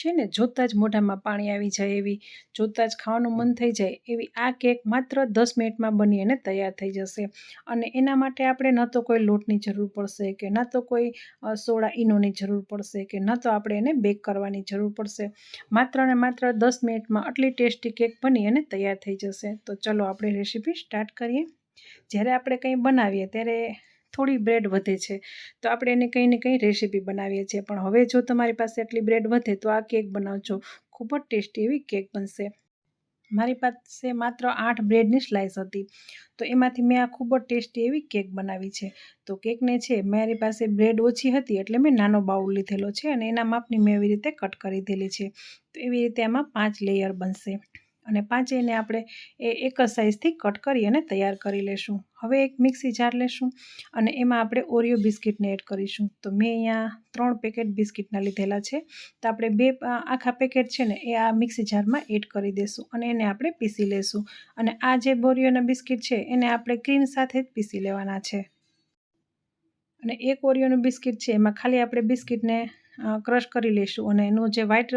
છે ને, જોતાં જ મોઢામાં પાણી આવી જાય એવી, જોતાં જ ખાવાનું મન થઈ જાય એવી આ કેક માત્ર દસ મિનિટમાં બની અને તૈયાર થઈ જશે. અને એના માટે આપણે ન તો કોઈ લોટની જરૂર પડશે કે ન તો કોઈ સોડા ઈનોની જરૂર પડશે કે ન તો આપણે એને બેક કરવાની જરૂર પડશે. માત્ર ને માત્ર દસ મિનિટમાં આટલી ટેસ્ટી કેક બની અને તૈયાર થઈ જશે. તો ચલો આપણે રેસીપી સ્ટાર્ટ કરીએ. જ્યારે આપણે કંઈ બનાવીએ ત્યારે થોડી બ્રેડ વધે છે. તો આપણે એને કંઈ ને કંઈ રેસીપી બનાવીએ છીએ. પણ હવે જો તમારી પાસે એટલી બ્રેડ વધે તો આ કેક બનાવજો. ખૂબ જ ટેસ્ટી એવી કેક બનશે. મારી પાસે માત્ર આઠ બ્રેડની સ્લાઇસ હતી. તો એમાંથી મેં આ ખૂબ જ ટેસ્ટી એવી કેક બનાવી છે. તો કેકને છે, મારી પાસે બ્રેડ ઓછી હતી એટલે મેં નાનો બાઉલ લીધેલો છે અને એના માપની મેં એવી રીતે કટ કરી દીધેલી છે. તો એવી રીતે આમાં પાંચ લેયર બનશે. અને પાંચેયને આપણે એ એક જ સાઇઝથી કટ કરી અને તૈયાર કરી લેશું. હવે એક મિક્સી જાર લેશું અને એમાં આપણે ઓરિયો બિસ્કિટને એડ કરીશું. તો મેં અહીંયા ત્રણ પેકેટ બિસ્કિટના લીધેલા છે. તો આપણે બે આખા પેકેટ છે ને એ આ મિક્સી જારમાં એડ કરી દઈશું અને એને આપણે પીસી લેશું. અને આ જે બોરિયોના બિસ્કિટ છે એને આપણે ક્રીમ સાથે જ પીસી લેવાના છે. અને એક ઓરિયોનું બિસ્કિટ છે, એમાં ખાલી આપણે બિસ્કિટને ક્રશ કરી લઈશું અને એનો જે વ્હાઈટ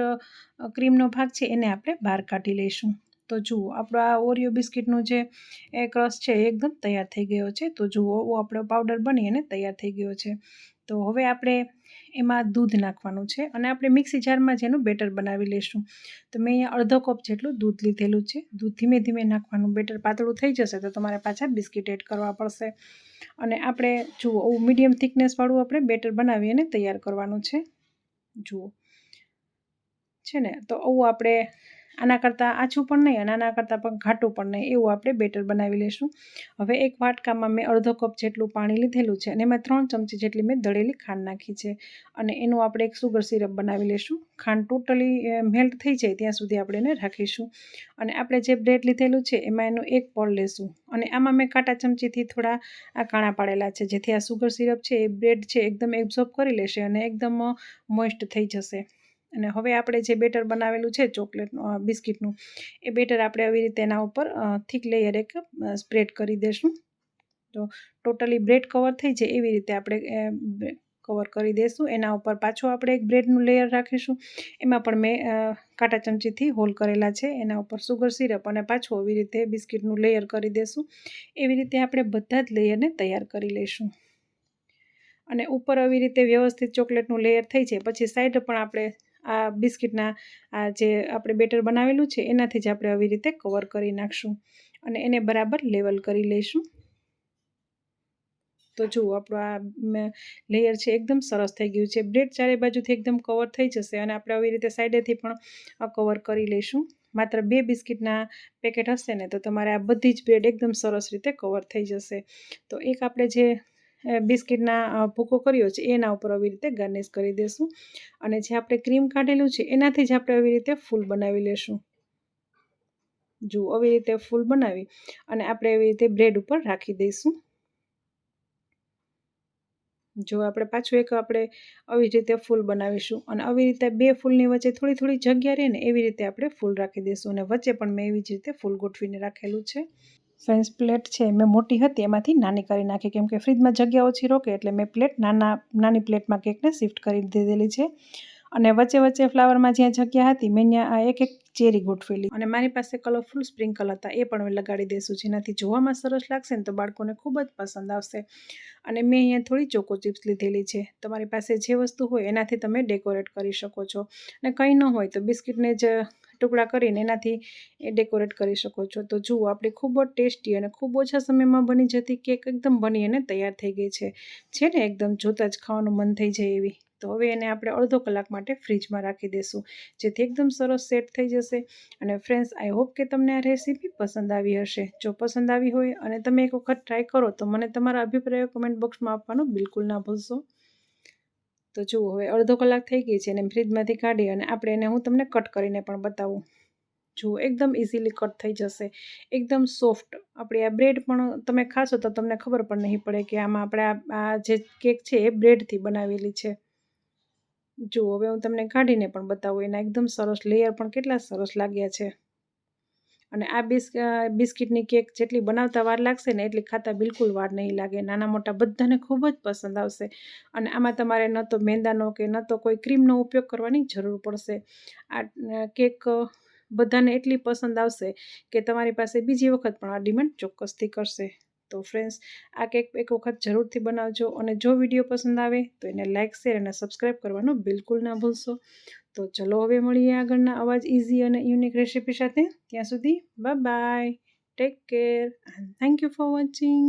ક્રીમનો ભાગ છે એને આપણે બહાર કાઢી લઈશું તો જુઓ, આપણો આ ઓરિયો બિસ્કિટનું જે, એ ક્રશ છે એ એકદમ તૈયાર થઈ ગયો છે. તો જુઓ આપણો પાવડર બની અને તૈયાર થઈ ગયો છે. તો હવે આપણે એમાં દૂધ નાખવાનું છે અને આપણે મિક્સી જારમાં જેનું બેટર બનાવી લઈશું તો મેં અહીંયા અડધો કપ જેટલું દૂધ લીધેલું છે. દૂધ ધીમે ધીમે નાખવાનું બેટર પાતળું થઈ જશે તો તમારે પાછા બિસ્કિટ એડ કરવા પડશે. અને આપણે જુઓ મીડિયમ થિકનેસવાળું આપણે બેટર બનાવી અને તૈયાર કરવાનું છે. જુઓ. છે ને? તો આવું આપણે આના કરતાં આછું પણ નહીં અને આના કરતાં પણ ઘાટું પણ નહીં, એવું આપણે બેટર બનાવી લઈશું હવે એક વાટકામાં મેં અડધો કપ જેટલું પાણી લીધેલું છે અને એમાં ત્રણ ચમચી જેટલી મેં દળેલી ખાંડ નાખી છે અને એનું આપણે એક સુગર સિરપ બનાવી લઈશું ખાંડ ટોટલી મેલ્ટ થઈ જાય ત્યાં સુધી આપણે એને રાખીશું. અને આપણે જે બ્રેડ લીધેલું છે એમાં એનું એક પળ લેશું. અને આમાં મેં કાંટા ચમચીથી થોડા આ કાણા પાડેલા છે. જેથી આ સુગર સિરપ છે એ બ્રેડ છે એકદમ એબ્ઝોર્બ કરી લેશે અને એકદમ મોઇસ્ટ થઈ જશે. અને હવે આપણે જે બેટર બનાવેલું છે ચોકલેટનું બિસ્કિટનું, એ બેટર આપણે આવી રીતે એના ઉપર થીક લેયર એક સ્પ્રેડ કરી દઈશું તો ટોટલી બ્રેડ કવર થઈ જાય એવી રીતે આપણે કવર કરી દઈશું એના ઉપર પાછું આપણે એક બ્રેડનું લેયર રાખીશું. એમાં પણ મેં કાંટા ચમચીથી હોલ કરેલા છે. એના ઉપર સુગર સિરપ અને પાછું આવી રીતે બિસ્કિટનું લેયર કરી દઈશું એવી રીતે આપણે બધા જ લેયરને તૈયાર કરી લઈશું. અને ઉપર આવી રીતે વ્યવસ્થિત ચોકલેટનું લેયર થઈ જાય. પછી સાઈડ પણ આપણે આ બિસ્કિટના, આ જે આપણે બેટર બનાવેલું છે, એનાથી જ આપણે આવી રીતે કવર કરી નાખશું અને એને બરાબર લેવલ કરી લઈશું. તો જુઓ, આપણું આ લેયર છે એકદમ સરસ થઈ ગયું છે. બ્રેડ ચારે બાજુથી એકદમ કવર થઈ જશે અને આપણે આવી રીતે સાઈડેથી પણ કવર કરી લઈશું. માત્ર બે બિસ્કિટના પેકેટ હશે ને, તો તમારે આ બધી જ બ્રેડ એકદમ સરસ રીતે કવર થઈ જશે. તો એક આપણે જે બિસ્કિટના ભૂકો કર્યો છે, એના ઉપર આવી રીતે ગાર્નિશ કરી દઈશું અને જે આપણે ક્રીમ કાઢેલું છે, એનાથી જ આપણે આવી રીતે ફૂલ બનાવી લેશું. જુઓ આવી રીતે ફૂલ બનાવી, અને આપણે એવી રીતે બ્રેડ ઉપર રાખી દઈશું. જો આપણે પાછું એક આપણે આવી રીતે ફૂલ બનાવીશું, અને આવી રીતે બે ફૂલની વચ્ચે થોડી થોડી જગ્યા રહે ને, એવી રીતે આપણે ફૂલ રાખી દઈશું. અને વચ્ચે પણ મેં એવી જ રીતે ફૂલ ગોઠવીને રાખેલું છે. ફ્રેન્ચ પ્લેટ છે મેં મોટી હતી, એમાંથી નાની કરી નાખી. કેમ કે ફ્રીજમાં જગ્યા ઓછી રોકે એટલે મેં પ્લેટ નાના, નાની પ્લેટમાં કેકને શિફ્ટ કરી દીધેલી છે. અને વચ્ચે વચ્ચે ફ્લાવરમાં જ્યાં જગ્યા હતી, મેં ત્યાં એક એક ચેરી ગોઠવેલી. અને મારી પાસે કલરફુલ સ્પ્રિંકલ હતા, એ પણ મેં લગાડી દઈશું જેનાથી જોવામાં સરસ લાગશે ને તો બાળકોને ખૂબ જ પસંદ આવશે. અને મેં અહીંયા થોડી ચોકો ચિપ્સ લીધેલી છે. તમારી પાસે જે વસ્તુ હોય એનાથી તમે ડેકોરેટ કરી શકો છો. અને કંઈ ન હોય તો બિસ્કિટને જ ટુકડા કરીને એનાથી એ ડેકોરેટ કરી શકો છો. તો જુઓ, આપણી ખૂબ જ ટેસ્ટી અને ખૂબ ઓછા સમયમાં બની જતી કેક એકદમ બની અને તૈયાર થઈ ગઈ છે. છે ને, એકદમ જોતાં જ ખાવાનું મન થઈ જાય એવી. તો હવે એને આપણે અડધો કલાક માટે ફ્રીજમાં રાખી દઈશું જેથી એકદમ સરસ સેટ થઈ જશે. અને ફ્રેન્ડ્સ, આઈ હોપ કે તમને આ રેસીપી પસંદ આવી હશે. જો પસંદ આવી હોય અને તમે એક વખત ટ્રાય કરો, તો મને તમારા અભિપ્રાયો કમેન્ટ બોક્સમાં આપવાનું બિલકુલ ના ભૂલશો. તો જુઓ, હવે અડધો કલાક થઈ ગઈ છે અને ફ્રીજમાંથી કાઢી અને આપણે એને હું તમને કટ કરીને પણ બતાવું. જુઓ, એકદમ ઇઝીલી કટ થઈ જશે. એકદમ સોફ્ટ આપણી આ બ્રેડ પણ તમે ખાશો તો તમને ખબર પણ નહીં પડે કે આમાં આપણે આ જે કેક છે એ બ્રેડથી બનાવેલી છે. જુઓ, હવે હું તમને કાઢીને પણ બતાવું. એના એકદમ સરસ લેયર પણ કેટલા સરસ લાગ્યા છે. અને આ બિસ્ક બિસ્કિટની કેક જેટલી બનાવતા વાર લાગશે ને એટલી ખાતા બિલકુલ વાર નહીં લાગે. નાના મોટા બધાને ખૂબ જ પસંદ આવશે. અને આમાં તમારે ન તો મેંદાનો કે ન તો કોઈ ક્રીમનો ઉપયોગ કરવાની જરૂર પડશે. આ કેક બધાને એટલી પસંદ આવશે કે તમારી પાસે બીજી વખત પણ આ ડિમાન્ડ ચોક્કસથી કરશે. તો ફ્રેન્ડ્સ આ કેક એક વખત જરૂરથી બનાવજો અને જો વીડિયો પસંદ આવે, તો એને લાઇક શેર અને સબસ્ક્રાઈબ કરવાનું બિલકુલ ના ભૂલશો. તો ચલો હવે મળીએ આગળના અવાજ ઇઝી અને યુનિક રેસીપી સાથે. ત્યાં સુધી bye bye take care and thank you for watching